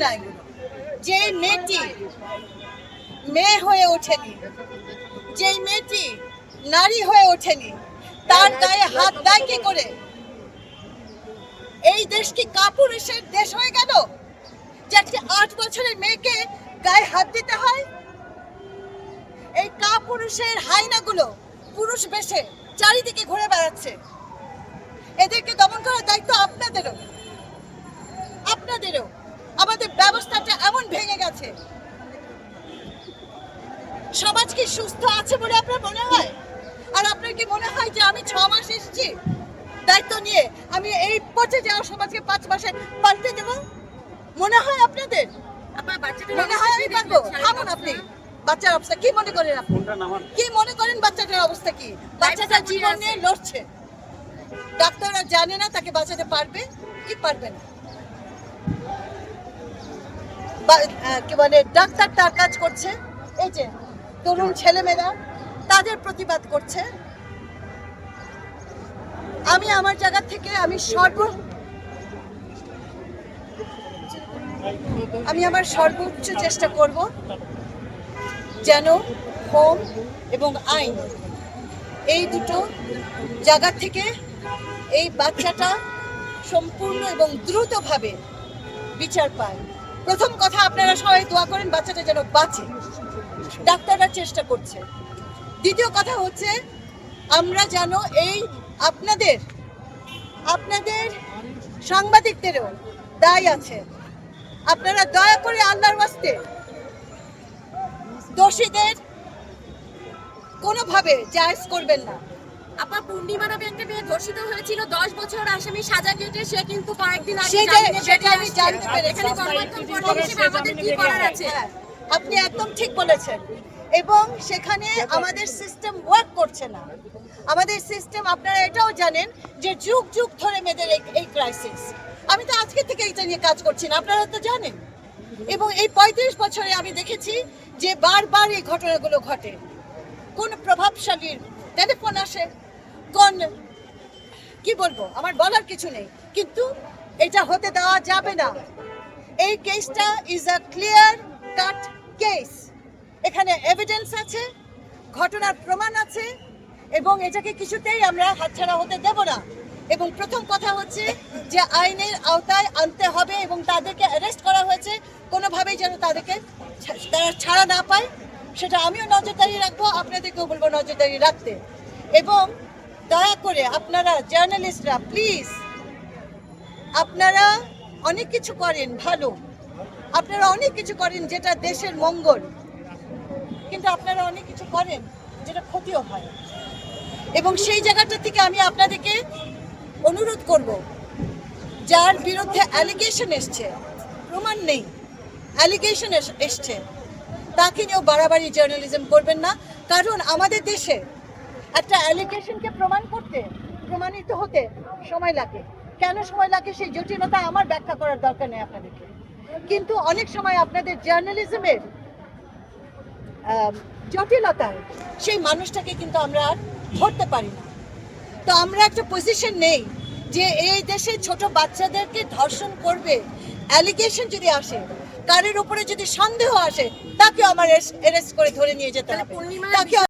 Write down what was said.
না এগুলো। যে মেয়েটি মেয়ে হয়ে ওঠেনি, যে মেয়েটি নারী হয়ে ওঠেনি, তার গায়ে হাত দেয় কি করে? এই দেশ কি কাপুরুষের দেশ হয়ে গেল? যে একটি আট বছরের মেয়েকে গায়ে হাত দিতে হয়? এই কাপুরুষের হাইনাগুলো পুরুষ বেশে চারিদিকে ঘুরে বেড়াচ্ছে। এদেরকে দমন করার দায়িত্ব আপনাদেরও। আপনাদেরও। গেছে সমাজ কি সুস্থ আছে বলে আপনার মনে হয়? আর আপনার কি মনে হয় যে আমি ছ মাস এসেছি? দায়িত্ব নিয়ে আমি এই পচে যাওয়া সমাজকে পাঁচ মাসে পাল্টে দেব? মনে হয় আপনাদের? মনে হয় আমি পারব? থামুন আপনি। বাচ্চার অবস্থা কি মনে করেন আপনি? কি মনে করেন বাচ্চাটার অবস্থা কি? বাচ্চাটা জীবন নিয়ে লড়ছে। ডাক্তাররা জানে না তাকে বাঁচাতে পারবে কি পারবে না। কি বলে, ডাক্তার তার কাজ করছে। এই যে, তরুণ ছেলেমেয়েরা তাদের প্রতিবাদ করছে। আমি আমার জায়গা থেকে, আমি সর্ব আমি আমার সর্বোচ্চ চেষ্টা করব যেন হোম এবং আইন এই দুটো জায়গা থেকে এই বাচ্চাটা সম্পূর্ণ এবং দ্রুতভাবে বিচার পায়। প্রথম কথা আপনারা সবাই দোয়া করেন বাচ্চাটা যেন বাঁচে। ডাক্তাররা চেষ্টা করছে। দ্বিতীয় কথা হচ্ছে, আমরা যেন এই আপনাদের আপনাদের সাংবাদিকদেরও দায় আছে। আপনারা দয়া করে আল্লাহর ওয়াস্তে দোষীদের কোনোভাবে জায়জ করবেন না। আপা পূর্ণিমা নামে একটা মেয়ে ধর্ষিত হয়েছিল দশ বছর আসামি সাজা কেটে সে কিন্তু কয়েকদিন আগে জামিনে বেরিয়ে আমি জানতে পেরেছি। এখানে গণমাধ্যম কর্মী হিসেবে আমাদের কি করার আছে? আপনি একদম ঠিক বলেছেন। এবং সেখানে আমাদের সিস্টেম ওয়ার্ক করছে না। আমাদের সিস্টেম আপনারা এটাও জানেন যে যুগ যুগ ধরে মেয়েদের এই- এই ক্রাইসিস আমি তো আজকে থেকে এটা নিয়ে কাজ করছি না আপনারা তো জানেন। এবং এই পঁয়ত্রিশ বছরে আমি দেখেছি যে বারবার এই ঘটনাগুলো ঘটে। কোন প্রভাবশালীর টেলিফোন আসে কোন। কি বলব? আমার বলার কিছু নেই। কিন্তু এটা হতে দেওয়া যাবে না। এই কেসটা is a clear cut case এখানে এভিডেন্স আছে, ঘটনার প্রমাণ আছে, এবং এটাকে কিছুতেই আমরা হাতছাড়া হতে দেব না। এবং প্রথম কথা হচ্ছে যে আইনের আওতায় আনতে হবে এবং তাদেরকে অ্যারেস্ট করা হয়েছে। কোনোভাবেই যেন তাদেরকে তারা ছাড়া না পায়। সেটা আমিও নজরদারি রাখব, আপনাদেরকেও বলব নজরদারি রাখতে। এবং দয়া করে আপনারা জার্নালিস্টরা প্লিজ আপনারা অনেক কিছু করেন ভালো। আপনারা অনেক কিছু করেন যেটা দেশের মঙ্গল, কিন্তু আপনারা অনেক কিছু করেন যেটা ক্ষতিও হয়। এবং সেই জায়গাটা থেকে আমি আপনাদেরকে অনুরোধ করব, যার বিরুদ্ধে অ্যালিগেশন এসছে, প্রমাণ নেই অ্যালিগেশন এসছে, তাকে নিয়েও বাড়াবাড়ি জার্নালিজম করবেন না, কারণ আমাদের দেশে একটা অ্যালিগেশনকে প্রমাণ করতে প্রমাণিত হতে সময় লাগে। কেন সময় লাগে সেই জটিলতা আমার ব্যাখ্যা করার দরকার নেই আপনাদেরকে। কিন্তু অনেক সময় আপনাদের জার্নালিজমের জটিলতায় সেই মানুষটাকে কিন্তু আমরা আর ধরতে পারি না। তো আমরা একটা পজিশন নেই যে এই দেশে ছোট বাচ্চাদেরকে ধর্ষণ করবে। অ্যালিগেশন যদি আসে কারের উপরে যদি সন্দেহ আসে তাকে আমার অ্যারেস্ট করে ধরে নিয়ে যেতে হবে। তাকে